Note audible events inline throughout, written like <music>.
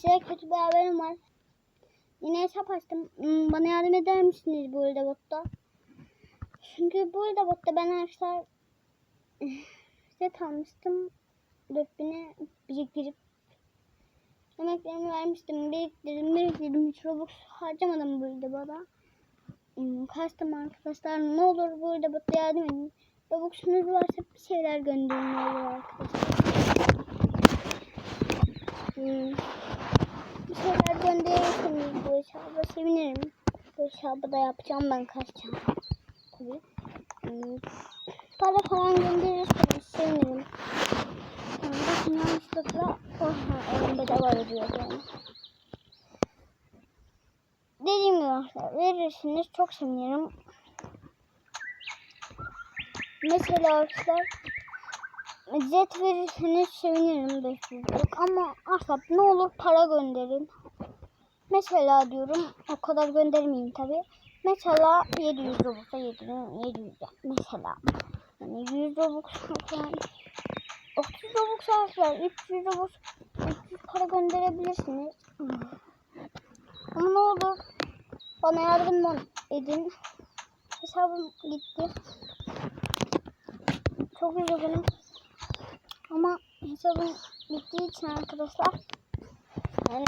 Size kötü bir haberim var. Yine hesap açtım. Hmm, Bana yardım eder misiniz bu botta? Çünkü bu botta ben arkadaşlar <laughs> set almıştım. 4000'e biriktirip emeklerimi vermiştim. Biriktirdim, biriktirdim. Hiç Robux harcamadım bana. Hmm, Kastım arkadaşlar. Ne olur burada botta yardım edin. Robux'unuz varsa bir şeyler gönderin olur arkadaşlar. Hmm. Hesaba sevinirim. Bu hesabı da yapacağım ben kaçacağım. Tabii. Hmm. Para falan gönderirseniz sevinirim. Yani bakın yanlışlıkla oha elimde de var diyor yani. Dediğim gibi arkadaşlar verirseniz çok sevinirim. Mesela arkadaşlar Zet verirseniz sevinirim 500'lük ama arkadaşlar ne olur para gönderin. Mesela diyorum o kadar göndermeyeyim tabi. Mesela 700 Robux'a 700 mesela. Yani 100 Robux <laughs> falan. 30 Robux arkadaşlar 300 Robux 300 para gönderebilirsiniz. Ama ne olur bana yardım edin. Hesabım gitti. Çok üzgünüm. Ama hesabım bittiği için arkadaşlar yani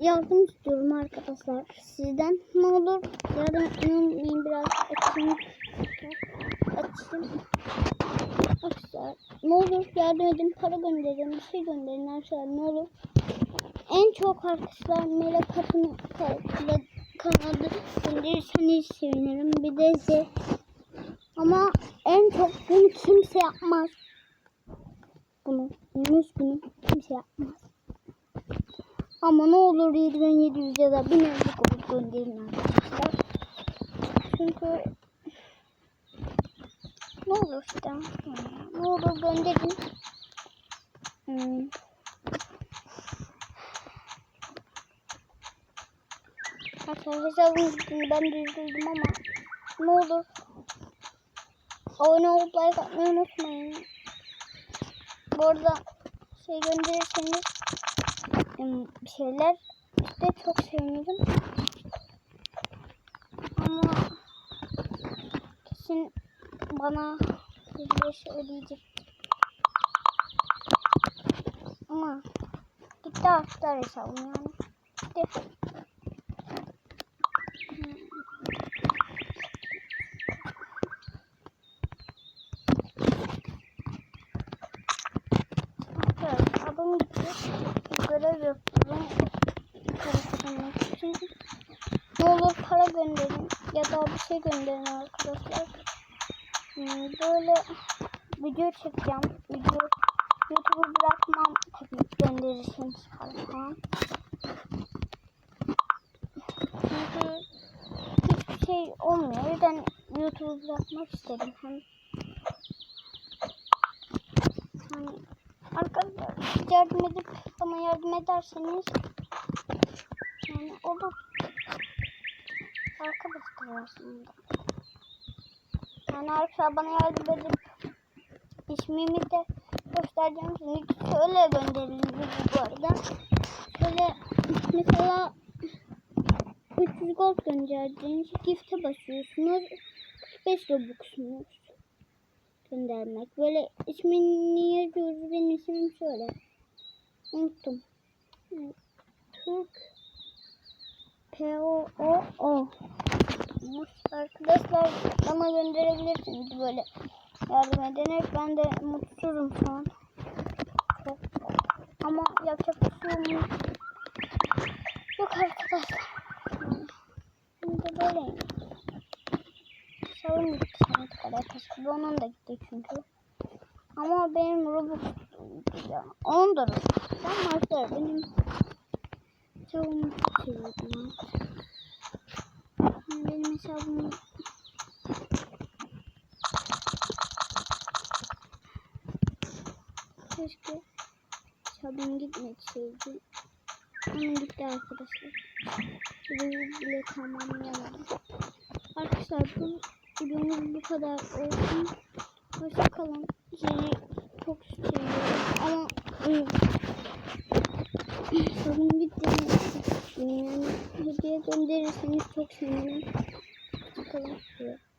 yardım istiyorum arkadaşlar sizden. Ne olur yardım etmeyin biraz açayım. Açayım. Arkadaşlar ne olur yardım edin para gönderin bir şey gönderin arkadaşlar ne olur. En çok arkadaşlar Melek Kapı'nın kanadı gönderirseniz sevinirim. Bir de Z. Ama en çok bunu kimse yapmaz bunu. Yunus bunu kimse yapmaz. Ama ne olur 7700 ya da 1000 evlilik olup gönderin arkadaşlar. Çünkü ne olur işte. Ne olur gönderin. Hmm. Arkadaşlar hesabım ben de üzüldüm ama ne olur abone olup like atmayı unutmayın. Bu arada şey gönderirseniz şeyler işte çok sevinirim. Ama kesin bana bir şey ödeyecek. Ama gitti arkadaşlar hesabım yani. Gitti. Evet, abim gitti. Görev yapıyorum. İçin. Ne olur para gönderin ya da bir şey gönderin arkadaşlar. Hmm, Böyle video çekeceğim. Video YouTube'u bırakmam tabii gönderirseniz para falan. Çünkü hiçbir şey olmuyor. O yüzden YouTube'u bırakmak istedim. Hem hani arkadaşlar yardım edip bana yardım ederseniz yani olur. Arkadaşlar aslında. Yani arkadaşlar bana yardım edip ismimi de göstereceğim. Şimdi şöyle gönderildi bu arada. Şöyle mesela 300 gold gönderdiğiniz gift'e basıyorsunuz. 5 robux'unuz göndermek. Böyle ismini yazıyoruz. Benim ismim şöyle. Unuttum. Türk P-O-O-O Arkadaşlar bana gönderebilirsiniz böyle yardım ederek. Ben de mutsuzum şu an. Çok. Ama yapacak bir şey yok. Yok arkadaşlar. Şimdi böyleyim. Savun gitti sanat kadar taşıdı. Onun da gitti çünkü. Ama benim Robux ya. Onun da Robux. Ben arkadaşlar benim savun seviyordum. Benim hesabım Keşke hesabım gitmeseydi. Ama gitti arkadaşlar. Videoyu bile tamamlayamadım. Arkadaşlar bu videomuz bu kadar olsun. Hoşça kalın. Sizi çok seviyorum. Ama Sorun bitti. Yani hediye gönderirseniz çok sevinirim. Bakalım. şuraya.